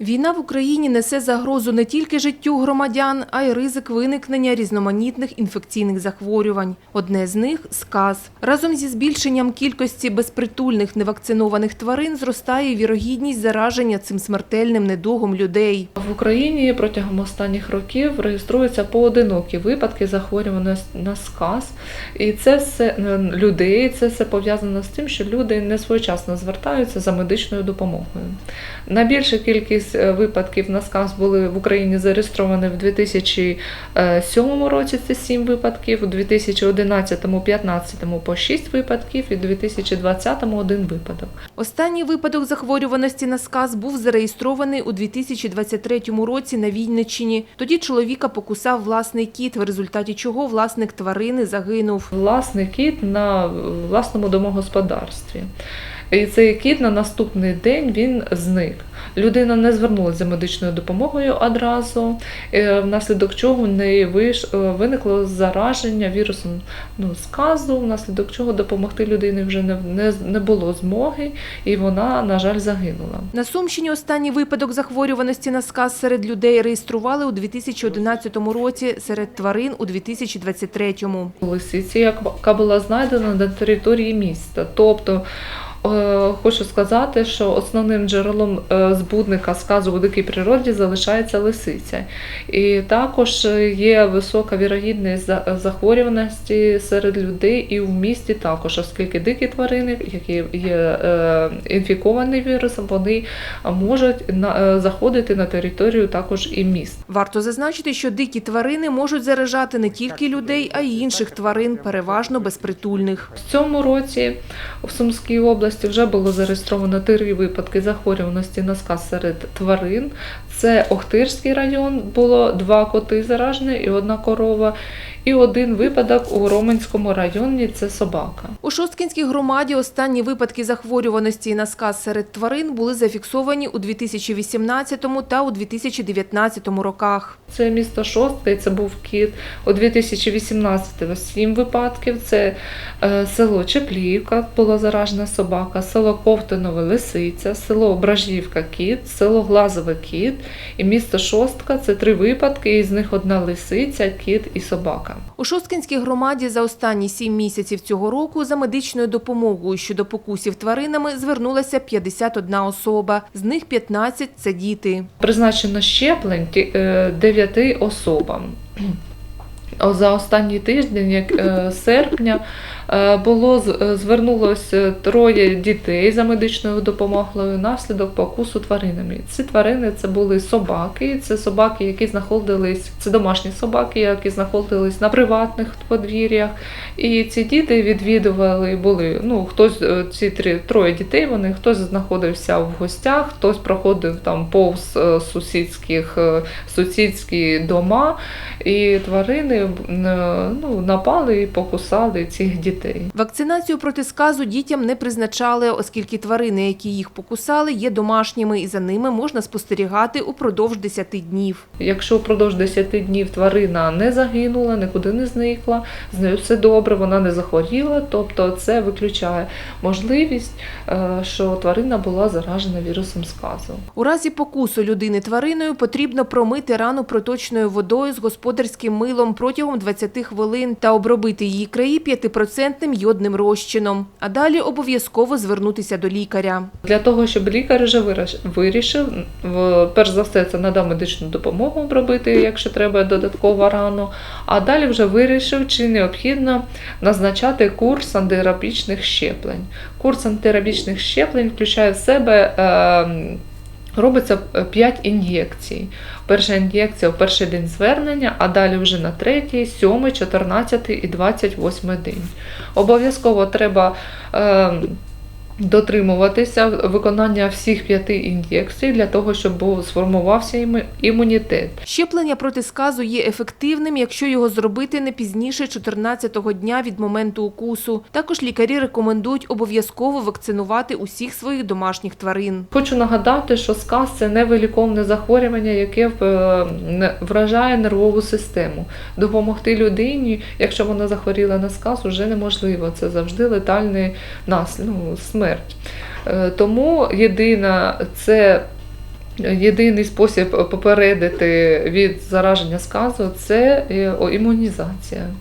Війна в Україні несе загрозу не тільки життю громадян, а й ризик виникнення різноманітних інфекційних захворювань. Одне з них сказ. Разом зі збільшенням кількості безпритульних невакцинованих тварин зростає вірогідність зараження цим смертельним недугом людей. В Україні протягом останніх років реєструються поодинокі випадки захворювання на сказ, і це все е, людей. Це все пов'язано з тим, що люди не своєчасно звертаються за медичною допомогою. Найбільша кількість е, випадків на сказ були в Україні зареєстровані в 2007 році. Це 7 випадків, у 2011-2015 по 6 випадків, і у 2020 один випадок. Останній випадок захворюваності на сказ був зареєстрований у 2023 році на Вінниччині. Тоді чоловіка покусав власний кіт, в результаті чого власник тварини загинув. власний кіт на власному домогосподарстві. І цей кіт на наступний день він зник. Людина не звернулася за медичною допомогою одразу, е, внаслідок чого в неї виш- е, виникло зараження вірусом ну, сказу, внаслідок чого допомогти людині вже не, не, не було змоги, і вона, на жаль, загинула. На Сумщині останній випадок захворюваності на сказ серед людей реєстрували у 2011 році, серед тварин у 2023. лисиці, яка була знайдена на території міста. Тобто хочу сказати, що основним джерелом е, збудника сказу у дикій природі залишається лисиця. І також є висока вірогідність захворюваності серед людей і в місті також, оскільки дикі тварини, які є е, інфіковані вірусом, вони можуть е, заходити на територію також і міст. Варто зазначити, що дикі тварини можуть заражати не тільки людей, а й інших тварин, переважно безпритульних. В цьому році в Сумській області вже було зареєстровано три випадки захворюваності на сказ серед тварин. Це Охтирський район, було два коти заражені і одна корова. І один випадок у Роменському районі це собака. У Шосткінській громаді останні випадки захворюваності на сказ серед тварин були зафіксовані у 2018 та у 2019 роках. Це місто Шостка, і це був кіт. У 2018-го сім випадків. Це е, село Чепліївка, була заражена собака, село Ковтинове Лисиця, село Бражівка кіт, село Глазове кіт і місто Шостка. Це три випадки, із них одна лисиця, кіт і собака. У Шосткінській громаді за останні сім місяців цього року за медичною допомогою щодо покусів тваринами звернулася 51 особа. З них 15 – це діти. Призначено щеплень ті- е, дев'яти особам. За останній тиждень, як е, серпня, е, було е, звернулося троє дітей за медичною допомогою внаслідок покусу тваринами. Ці тварини це були собаки, це собаки, які знаходились, це домашні собаки, які знаходились на приватних подвір'ях. І ці діти відвідували, були ну хтось ці три троє дітей. Вони хтось знаходився в гостях, хтось проходив там повз сусідських сусідські дома, і тварини ну, напали і покусали цих дітей. Вакцинацію проти сказу дітям не призначали, оскільки тварини, які їх покусали, є домашніми і за ними можна спостерігати упродовж 10 днів. Якщо впродовж 10 днів тварина не загинула, нікуди не зникла, з нею все добре, вона не захворіла, тобто це виключає можливість, е, що тварина була заражена вірусом сказу. У разі покусу людини твариною потрібно промити рану проточною водою з господарським милом протягом 20 хвилин та обробити її краї 5% йодним розчином. А далі обов'язково звернутися до лікаря. Для того, щоб лікар вже вирішив, перш за все, це надав медичну допомогу обробити, якщо треба додатково рану. А далі вже вирішив, чи необхідно назначати курс антирабічних щеплень. Курс антирабічних щеплень включає в себе. Е, Робиться 5 ін'єкцій. Перша ін'єкція в перший день звернення, а далі вже на третій, сьомий, 14 і 28 день. Обов'язково треба е, дотримуватися виконання всіх п'яти ін'єкцій для того, щоб був сформувався іму- імунітет. Щеплення проти сказу є ефективним, якщо його зробити не пізніше 14-го дня від моменту укусу. Також лікарі рекомендують обов'язково вакцинувати усіх своїх домашніх тварин. Хочу нагадати, що сказ це невиліковне захворювання, яке е, вражає нервову систему. Допомогти людині, якщо вона захворіла на сказ, вже неможливо. Це завжди летальний наслід, ну, смерть. Е, Тому єдина це Єдиний спосіб попередити від зараження сказу це е, імунізація.